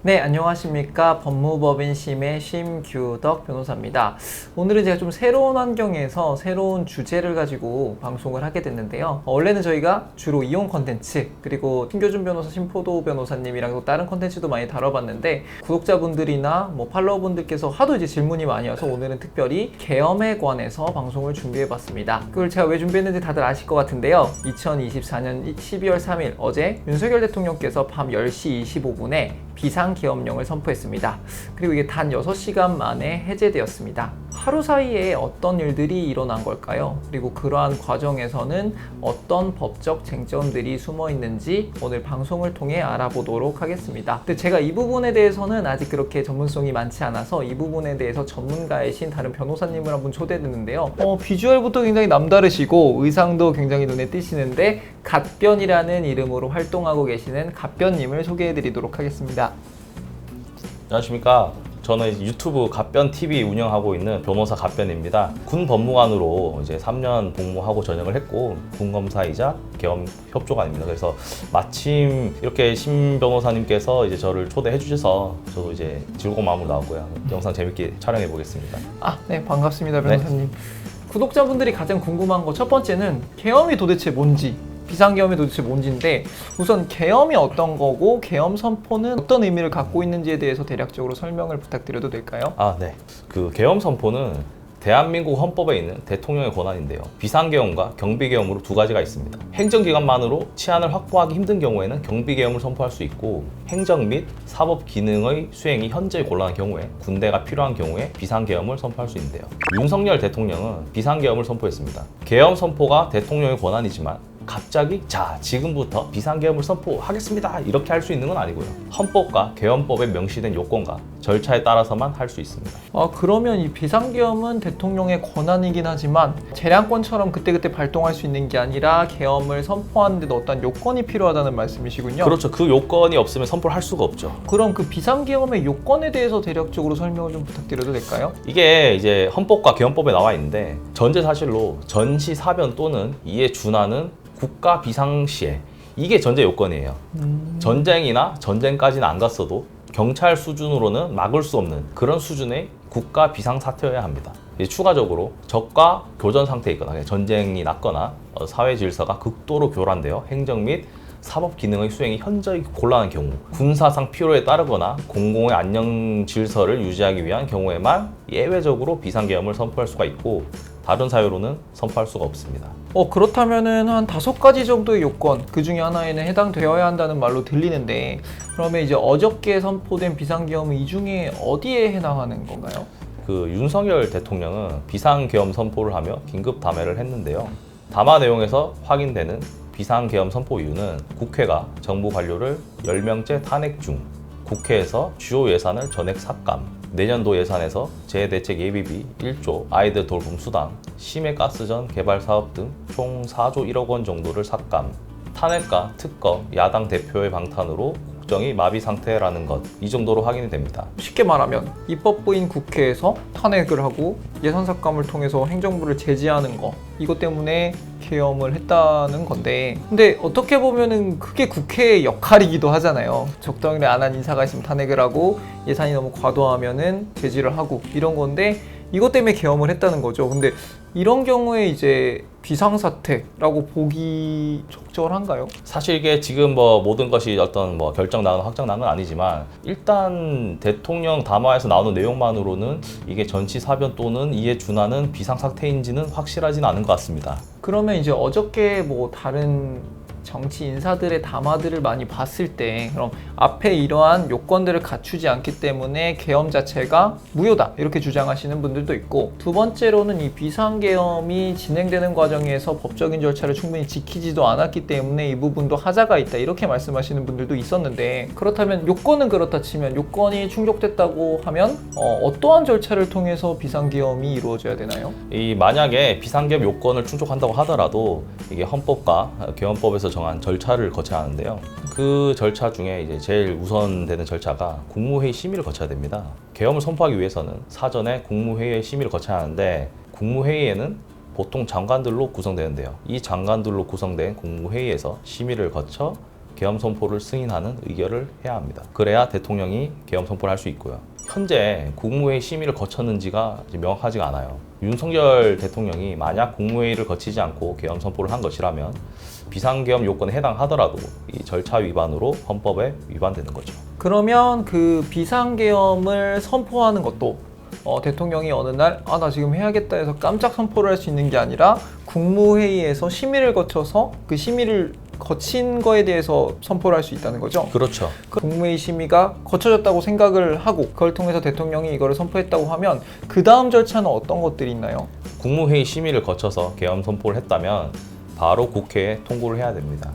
네, 안녕하십니까. 법무법인 심의 심규덕 변호사입니다. 오늘은 제가 좀 새로운 환경에서 새로운 주제를 가지고 방송을 하게 됐는데요. 어, 원래는 저희가 주로 이용 컨텐츠, 그리고 신교준 변호사, 심포도 변호사님이랑 또 다른 컨텐츠도 많이 다뤄봤는데, 구독자분들이나 뭐 팔로워분들께서 하도 이제 질문이 많이 와서 오늘은 특별히 계엄에 관해서 방송을 준비해봤습니다. 그걸 제가 왜 준비했는지 다들 아실 것 같은데요. 2024년 12월 3일 어제 윤석열 대통령께서 밤 10시 25분에 비상계엄령을 선포했습니다. 그리고 이게 단 6시간 만에 해제되었습니다. 하루 사이에 어떤 일들이 일어난 걸까요? 그리고 그러한 과정에서는 어떤 법적 쟁점들이 숨어 있는지 오늘 방송을 통해 알아보도록 하겠습니다. 근데 제가 이 부분에 대해서는 아직 그렇게 전문성이 많지 않아서 이 부분에 대해서 전문가이신 다른 변호사님을 한분 초대했는데요. 어, 비주얼부터 굉장히 남다르시고 의상도 굉장히 눈에 띄시는데 갓변이라는 이름으로 활동하고 계시는 갓변님을 소개해드리도록 하겠습니다. 안녕하십니까. 저는 유튜브 갑변 TV 운영하고 있는 변호사 갑변입니다. 군 법무관으로 이제 3년 복무하고 전역을 했고 군 검사이자 계엄 협조관입니다. 그래서 마침 이렇게 심 변호사님께서 이제 저를 초대해 주셔서 저도 이제 즐거운 마음으로 나왔고요. 영상 재밌게 촬영해 보겠습니다. 아, 네, 반갑습니다, 변호사님. 구독자분들이 가장 궁금한 거 첫 번째는 계엄이 도대체 뭔지, 비상계엄이 도대체 뭔지인데 우선 계엄이 어떤 거고 계엄 선포는 어떤 의미를 갖고 있는지에 대해서 대략적으로 설명을 부탁드려도 될까요? 아, 네. 그 계엄 선포는 대한민국 헌법에 있는 대통령의 권한인데요. 비상계엄과 경비계엄으로 두 가지가 있습니다. 행정기관만으로 치안을 확보하기 힘든 경우에는 경비계엄을 선포할 수 있고 행정 및 사법 기능의 수행이 현저히 곤란한 경우에 군대가 필요한 경우에 비상계엄을 선포할 수 있는데요. 윤석열 대통령은 비상계엄을 선포했습니다. 계엄 선포가 대통령의 권한이지만 갑자기 자 지금부터 비상계엄을 선포하겠습니다. 이렇게 할 수 있는 건 아니고요. 헌법과 계엄법에 명시된 요건과 절차에 따라서만 할 수 있습니다 아, 그러면 이 비상계엄은 대통령의 권한이긴 하지만 재량권처럼 그때그때 발동할 수 있는 게 아니라 계엄을 선포하는 데도 어떤 요건이 필요하다는 말씀이시군요. 그렇죠 그 요건이 없으면 선포를 할 수가 없죠 그럼 그 비상계엄의 요건에 대해서 대략적으로 설명을 좀 부탁드려도 될까요? 이게 이제 헌법과 계엄법에 나와 있는데 전제 사실로 전시 사변 또는 이에 준하는 국가 비상시에 이게 전제 요건이에요. 전쟁이나 전쟁까지는 안 갔어도 경찰 수준으로는 막을 수 없는 그런 수준의 국가 비상 사태여야 합니다. 추가적으로 적과 교전 상태에 있거나 전쟁이 났거나 어, 사회 질서가 극도로 교란되어 행정 및 사법 기능의 수행이 현저히 곤란한 경우, 군사상 필요에 따르거나 공공의 안녕 질서를 유지하기 위한 경우에만 예외적으로 비상계엄을 선포할 수가 있고 다른 사유로는 선포할 수가 없습니다. 어 그렇다면은 한 다섯 가지 정도의 요건 그 중에 하나에는 해당되어야 한다는 말로 들리는데 그러면 이제 어저께 선포된 비상계엄은 이 중에 어디에 해당하는 건가요? 그 윤석열 대통령은 비상계엄 선포를 하며 긴급 담화를 했는데요. 담화 내용에서 확인되는 비상계엄 선포 이유는 국회가 정부 관료를 10명째 탄핵 중 국회에서 주요 예산을 전액 삭감 내년도 예산에서 재대책 예비비 1조 아이들 돌봄 수당 심해 가스전 개발 사업 등 총 4조 1억 원 정도를 삭감 탄핵과 특검 야당 대표의 방탄으로 국정이 마비 상태라는 것 이 정도로 확인이 됩니다. 쉽게 말하면 입법부인 국회에서 탄핵을 하고 예산 삭감을 통해서 행정부를 제지하는 거 이것 때문에 계엄을 했다는 건데 근데 어떻게 보면은 그게 국회의 역할이기도 하잖아요. 적당히 안 한 인사가 있으면 탄핵을 하고 예산이 너무 과도하면은 제지를 하고 이런 건데 이것 때문에 계엄을 했다는 거죠. 근데 이런 경우에 이제 비상사태라고 보기 적절한가요? 사실 이게 지금 뭐 모든 것이 어떤 뭐 결정 나는 확정 나는 아니지만 일단 대통령 담화에서 나오는 내용만으로는 이게 전치 사변 또는 이에 준하는 비상 사태인지는 확실하지는 않은 것 같습니다. 그러면 이제 어저께 뭐 다른 정치 인사들의 담화들을 많이 봤을 때 그럼 앞에 이러한 요건들을 갖추지 않기 때문에 계엄 자체가 무효다 이렇게 주장하시는 분들도 있고 두 번째로는 이 비상계엄이 진행되는 과정에서 법적인 절차를 충분히 지키지도 않았기 때문에 이 부분도 하자가 있다 이렇게 말씀하시는 분들도 있었는데 그렇다면 요건은 그렇다 치면 요건이 충족됐다고 하면 어, 어떠한 절차를 통해서 비상계엄이 이루어져야 되나요? 이 만약에 비상계엄 요건을 충족한다고 하더라도 이게 헌법과 계엄법에서 정한 절차를 거쳐야 하는데요. 그 절차 중에 이제 제일 우선되는 절차가 국무회의 심의를 거쳐야 됩니다. 계엄을 선포하기 위해서는 사전에 국무회의의 심의를 거쳐야 하는데 국무회의에는 보통 장관들로 구성되는데요. 이 장관들로 구성된 국무회의에서 심의를 거쳐 계엄 선포를 승인하는 의결을 해야 합니다. 그래야 대통령이 계엄 선포를 할 수 있고요. 현재 국무회의 심의를 거쳤는지가 명확하지가 않아요. 윤석열 대통령이 만약 국무회의를 거치지 않고 계엄 선포를 한 것이라면 비상계엄 요건에 해당하더라도 이 절차 위반으로 헌법에 위반되는 거죠. 그러면 그 비상계엄을 선포하는 것도 어, 대통령이 어느 날 아 나 지금 해야겠다 해서 깜짝 선포를 할 수 있는 게 아니라 국무회의에서 심의를 거쳐서 그 심의를 거친 거에 대해서 선포를 할 수 있다는 거죠. 그렇죠. 그 국무회의 심의가 거쳐졌다고 생각을 하고 그걸 통해서 대통령이 이거를 선포했다고 하면 그 다음 절차는 어떤 것들이 있나요? 국무회의 심의를 거쳐서 계엄 선포를 했다면 바로 국회에 통보를 해야 됩니다.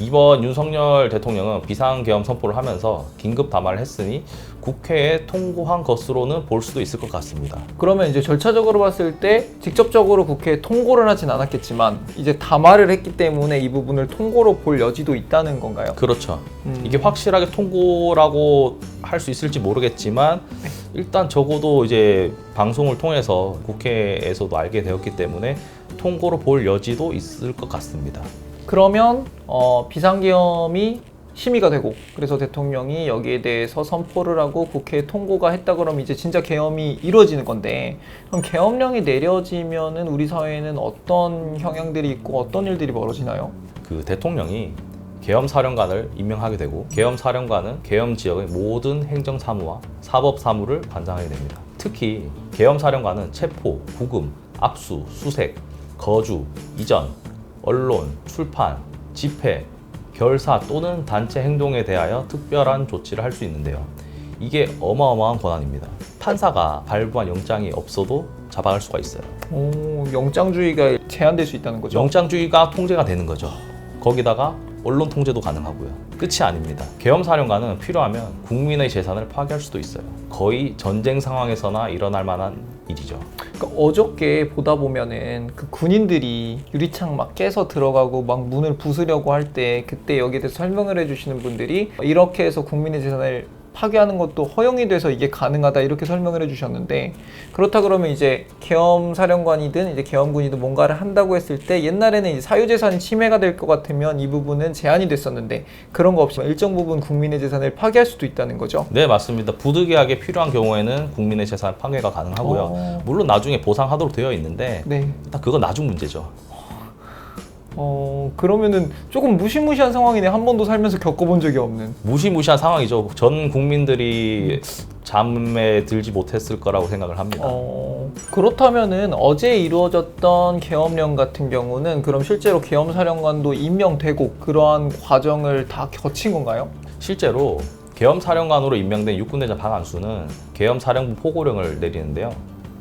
이번 윤석열 대통령은 비상계엄 선포를 하면서 긴급 담화를 했으니 국회에 통고한 것으로는 볼 수도 있을 것 같습니다. 그러면 이제 절차적으로 봤을 때 직접적으로 국회에 통고를 하진 않았겠지만 이제 담화를 했기 때문에 이 부분을 통고로 볼 여지도 있다는 건가요? 그렇죠. 음. 이게 확실하게 통고라고 할 수 있을지 모르겠지만 일단 적어도 이제 방송을 통해서 국회에서도 알게 되었기 때문에 통고로 볼 여지도 있을 것 같습니다. 그러면 어, 비상계엄이 심의가 되고 그래서 대통령이 여기에 대해서 선포를 하고 국회에 통고가 했다 그러면 이제 진짜 계엄이 이루어지는 건데 그럼 계엄령이 내려지면은 우리 사회에는 어떤 형향들이 있고 어떤 일들이 벌어지나요? 그 대통령이 계엄 사령관을 임명하게 되고 계엄 사령관은 계엄 지역의 모든 행정 사무와 사법 사무를 관장하게 됩니다. 특히 계엄 사령관은 체포, 구금, 압수, 수색, 거주, 이전, 언론, 출판, 집회, 결사 또는 단체 행동에 대하여 특별한 조치를 할 수 있는데요. 이게 어마어마한 권한입니다. 판사가 발부한 영장이 없어도 잡아갈 수가 있어요. 오, 영장주의가 제한될 수 있다는 거죠. 영장주의가 통제가 되는 거죠. 거기다가 언론 통제도 가능하고요. 끝이 아닙니다. 계엄 사령관은 필요하면 국민의 재산을 파괴할 수도 있어요. 거의 전쟁 상황에서나 일어날 만한 일이죠. 그러니까 어저께 보다 보면은 그 군인들이 유리창 막 깨서 들어가고 막 문을 부수려고 할 때 그때 여기에 대해서 설명을 해주시는 분들이 이렇게 해서 국민의 재산을 파괴하는 것도 허용이 돼서 이게 가능하다 이렇게 설명을 해주셨는데 그렇다 그러면 이제 계엄 사령관이든 이제 계엄군이든 뭔가를 한다고 했을 때 옛날에는 이제 사유재산이 침해가 될 것 같으면 이 부분은 제한이 됐었는데 그런 거 없이 일정 부분 국민의 재산을 파괴할 수도 있다는 거죠. 네, 맞습니다. 부득이하게 필요한 경우에는 국민의 재산 파괴가 가능하고요. 어. 물론 나중에 보상하도록 되어 있는데 네. 일단 그건 나중 문제죠. 어 그러면은 조금 무시무시한 상황이네 한 번도 살면서 겪어본 적이 없는. 무시무시한 상황이죠. 전 국민들이 잠에 들지 못했을 거라고 생각을 합니다. 어, 그렇다면은 어제 이루어졌던 계엄령 같은 경우는 그럼 실제로 계엄사령관도 임명되고 그러한 과정을 다 거친 건가요? 실제로 계엄 사령관으로 임명된 육군대장 박안수는 계엄 사령부 포고령을 내리는데요.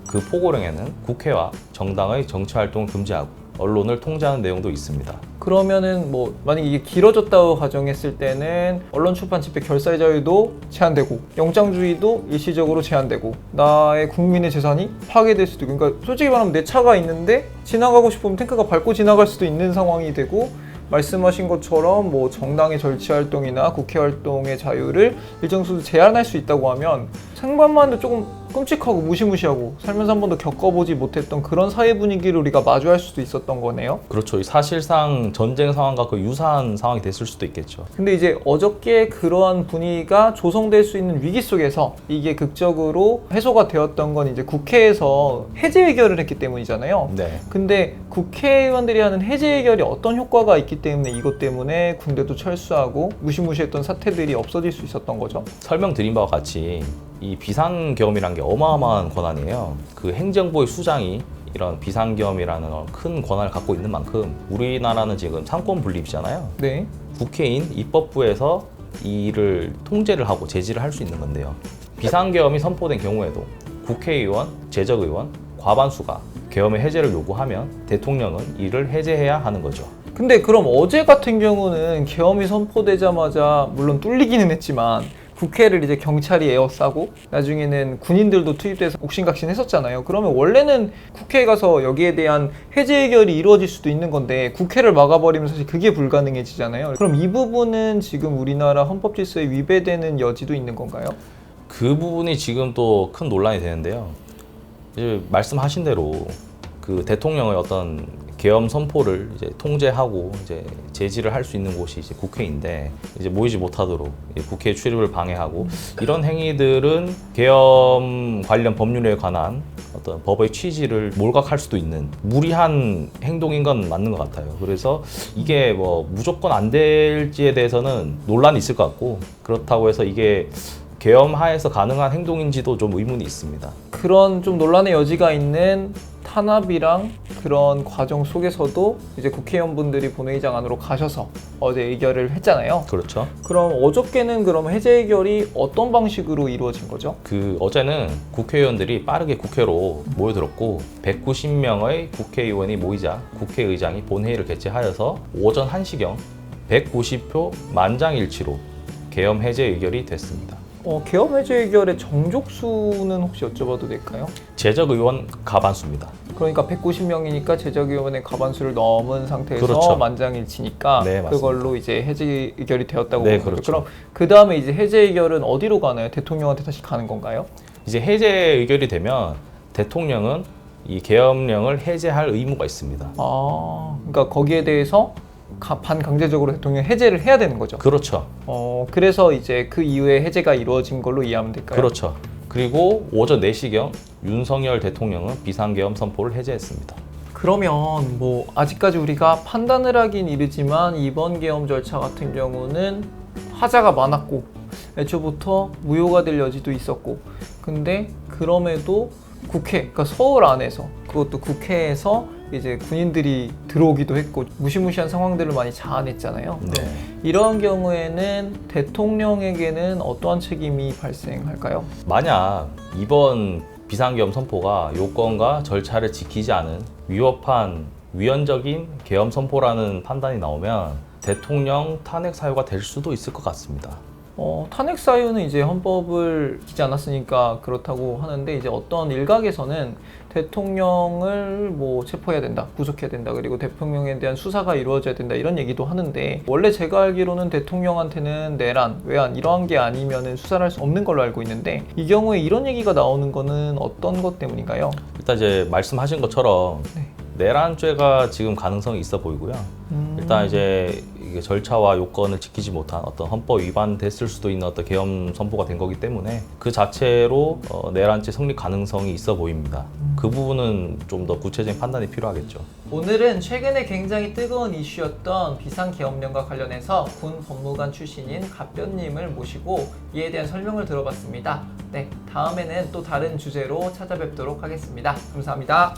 그 포고령에는 국회와 정당의 정치 활동을 금지하고 언론을 통제하는 내용도 있습니다. 그러면은 뭐 만약 이게 길어졌다고 가정했을 때는 언론 출판 집회 결사의 자유도 제한되고 영장주의도 일시적으로 제한되고 나의 국민의 재산이 파괴될 수도 있고 그러니까 솔직히 말하면 내 차가 있는데 지나가고 싶으면 탱크가 밟고 지나갈 수도 있는 상황이 되고 말씀하신 것처럼 뭐 정당의 정치 활동이나 국회 활동의 자유를 일정 수도 제한할 수 있다고 하면 생각만 해도 조금 끔찍하고 무시무시하고 살면서 한 번도 겪어보지 못했던 그런 사회 분위기를 우리가 마주할 수도 있었던 거네요. 그렇죠. 사실상 전쟁 상황과 그 유사한 상황이 됐을 수도 있겠죠. 근데 이제 어저께 그러한 분위기가 조성될 수 있는 위기 속에서 이게 극적으로 해소가 되었던 건 이제 국회에서 해제 의결을 했기 때문이잖아요. 네. 근데 국회의원들이 하는 해제 의결이 어떤 효과가 있기 때문에 이것 때문에 군대도 철수하고 무시무시했던 사태들이 없어질 수 있었던 거죠. 설명드린 바와 같이 이 비상계엄이란 게 어마어마한 권한이에요. 그 행정부의 수장이 이런 비상계엄이라는 큰 권한을 갖고 있는 만큼 우리나라는 지금 상권 분립이잖아요. 네. 국회인 입법부에서 이 일을 통제를 하고 제지를 할 수 있는 건데요. 비상계엄이 선포된 경우에도 국회의원, 제적의원, 과반수가 계엄의 해제를 요구하면 대통령은 이를 해제해야 하는 거죠. 근데 그럼 어제 같은 경우는 계엄이 선포되자마자 물론 뚫리기는 했지만 국회를 이제 경찰이 에워싸고 나중에는 군인들도 투입돼서 옥신각신 했었잖아요. 그러면 원래는 국회에 가서 여기에 대한 해제 의결이 이루어질 수도 있는 건데 국회를 막아버리면 사실 그게 불가능해지잖아요. 그럼 이 부분은 지금 우리나라 헌법 질서에 위배되는 여지도 있는 건가요? 그 부분이 지금 또 큰 논란이 되는데요. 이제 말씀하신 대로 그 대통령의 어떤 계엄 선포를 이제 통제하고 이제 제지를 할 수 있는 곳이 이제 국회인데 이제 모이지 못하도록 이 국회 출입을 방해하고 이런 행위들은 계엄 관련 법률에 관한 어떤 법의 취지를 몰각할 수도 있는 무리한 행동인 건 맞는 것 같아요. 그래서 이게 뭐 무조건 안 될지에 대해서는 논란이 있을 것 같고 그렇다고 해서 이게 계엄 하에서 가능한 행동인지도 좀 의문이 있습니다. 그런 좀 논란의 여지가 있는 탄압이랑 그런 과정 속에서도 이제 국회의원분들이 본회의장 안으로 가셔서 어제 의결을 했잖아요. 그렇죠. 그럼 어저께는 그럼 해제 의결이 어떤 방식으로 이루어진 거죠? 그 어제는 국회의원들이 빠르게 국회로 모여들었고 190명의 국회의원이 모이자 국회의장이 본회의를 개최하여서 오전 1시경 190표 만장일치로 계엄 해제 의결이 됐습니다. 어, 개업 해제 의결의 정족수는 혹시 여쭤봐도 될까요? 제적 의원 가반수입니다. 그러니까 190명이니까 제적위원회 가반수를 넘은 상태에서 그렇죠. 만장일치니까 네, 맞습니다. 그걸로 이제 해제 의결이 되었다고 네. 그렇죠. 그럼 그 다음에 이제 해제 의결은 어디로 가나요? 대통령한테 다시 가는 건가요? 이제 해제 의결이 되면 대통령은 이 계엄령을 해제할 의무가 있습니다. 아, 그러니까 거기에 대해서 가- 반강제적으로 대통령 해제를 해야 되는 거죠. 그렇죠. 어, 그래서 이제 그 이후에 해제가 이루어진 걸로 이해하면 될까요? 그렇죠. 그리고 오전 4시경 윤석열 대통령은 비상계엄 선포를 해제했습니다. 그러면 뭐 아직까지 우리가 판단을 하긴 이르지만 이번 계엄 절차 같은 경우는 하자가 많았고 애초부터 무효가 될 여지도 있었고 근데 그럼에도 국회 그러니까 서울 안에서 그것도 국회에서 이제 군인들이 들어오기도 했고 무시무시한 상황들을 많이 자아냈잖아요. 네. 이런 경우에는 대통령에게는 어떠한 책임이 발생할까요? 만약 이번 비상계엄 선포가 요건과 절차를 지키지 않은 위협한 위헌적인 계엄 선포라는 판단이 나오면 대통령 탄핵 사유가 될 수도 있을 것 같습니다. 어, 탄핵 사유는 이제 헌법을 지지 않았으니까 그렇다고 하는데 이제 어떤 일각에서는 대통령을 뭐 체포해야 된다, 구속해야 된다, 그리고 대통령에 대한 수사가 이루어져야 된다 이런 얘기도 하는데 원래 제가 알기로는 대통령한테는 내란, 외환 이러한 게 아니면은 수사를 할 수 없는 걸로 알고 있는데 이 경우에 이런 얘기가 나오는 거는 어떤 것 때문인가요? 일단 이제 말씀하신 것처럼 네. 내란죄가 지금 가능성이 있어 보이고요. 음, 일단 이제 이게 절차와 요건을 지키지 못한 어떤 헌법 위반됐을 수도 있는 어떤 계엄 선포가 된 거기 때문에 그 자체로 어, 내란죄 성립 가능성이 있어 보입니다. 그 부분은 좀 더 구체적인 판단이 필요하겠죠. 오늘은 최근에 굉장히 뜨거운 이슈였던 비상계엄령과 관련해서 군 법무관 출신인 갑변님을 모시고 이에 대한 설명을 들어봤습니다. 네, 다음에는 또 다른 주제로 찾아뵙도록 하겠습니다. 감사합니다.